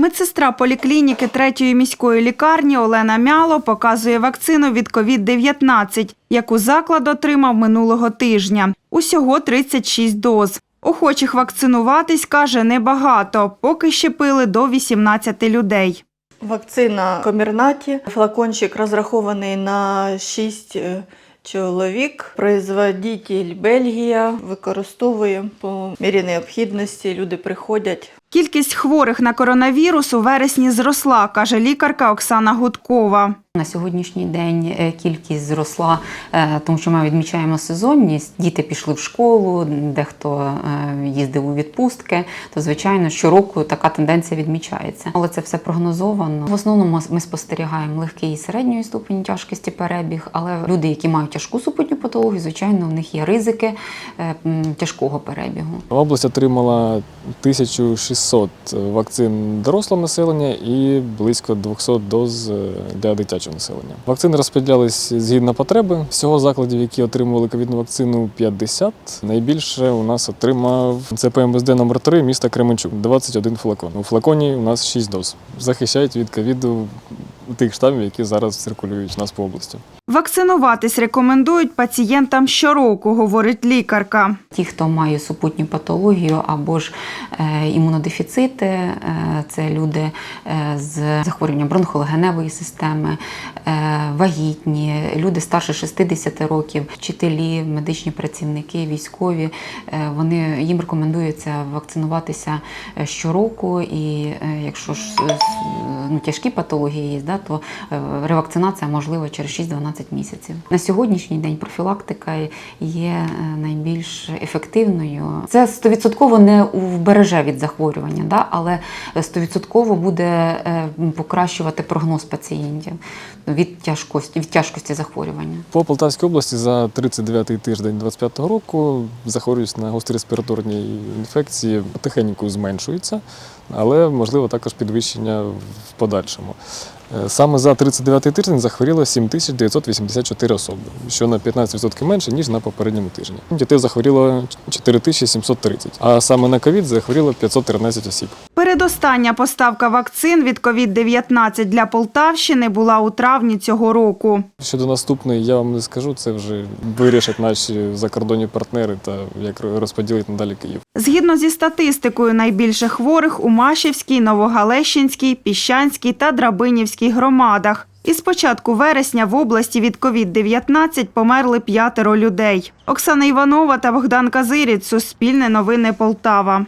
Медсестра поліклініки третьої міської лікарні Олена Мяло показує вакцину від COVID-19, яку заклад отримав минулого тижня. Усього 36 доз. Охочих вакцинуватись, каже, небагато, поки щепили до 18 людей. Вакцина Комірнаті. Флакончик розрахований на 6 е, чоловік. Производитель Бельгія використовує по мірі необхідності. Люди приходять. Кількість хворих на коронавірус у вересні зросла, каже лікарка Оксана Гудкова. На сьогоднішній день е, кількість зросла, е, тому що ми відмічаємо сезонність. Діти пішли в школу, дехто е, їздив у відпустки. То звичайно, щороку така тенденція відмічається. Але це все прогнозовано. В основному ми спостерігаємо легкий і середньої ступені тяжкості перебіг. Але люди, які мають тяжку супутню патологію, звичайно, в них є ризики тяжкого перебігу. Область отримала 1600 вакцин дорослого населення і близько 200 доз для дитячого населення. Вакцини розподілялись згідно потреби. Всього закладів, які отримували ковідну вакцину, 50. Найбільше у нас отримав ЦПМСД номер 3 міста Кременчук, 21 флакон. У флаконі у нас 6 доз. Захищають від ковіду тих штамів, які зараз циркулюють у нас по області. Вакцинуватись рекомендують пацієнтам щороку, говорить лікарка. Ті, хто має супутню патологію або ж е, імунодефіцити, е, це люди е, з захворюванням бронхолегеневої системи, вагітні, люди старше 60 років, вчителі, медичні працівники, військові. Вони їм рекомендується вакцинуватися щороку. І якщо ж ну, тяжкі патології є, да, то ревакцинація можлива через 6-12 місяців. На сьогоднішній день профілактика є е, найбільш ефективною. Це 100% не вбереже від захворювання, да, але 100% буде е, покращувати прогноз пацієнтів від тяжкості, від тяжкості захворювання. По Полтавській області за 39-й тиждень 25-го року захворюваність на гострі респіраторні інфекції потихеньку зменшується, але можливо також підвищення в подальшому. Е, Саме за 39-й тиждень захворіло 7984 особи, що на 15% менше, ніж на попередньому тижні. Дітей захворіло 4730, а саме на ковід захворіло 513 осіб. Передостання поставка вакцин від COVID-19 для Полтавщини була у травні цього року. Щодо наступної, я вам не скажу, це вже вирішать наші закордонні партнери та як розподілить надалі Київ. Згідно зі статистикою, найбільше хворих у Машівській, Новогалещинській, Піщанській та Драбинівській громадах. І з початку вересня в області від COVID-19 померли п'ятеро людей. Оксана Іванова та Богдан Казиріць. Суспільне новини Полтава.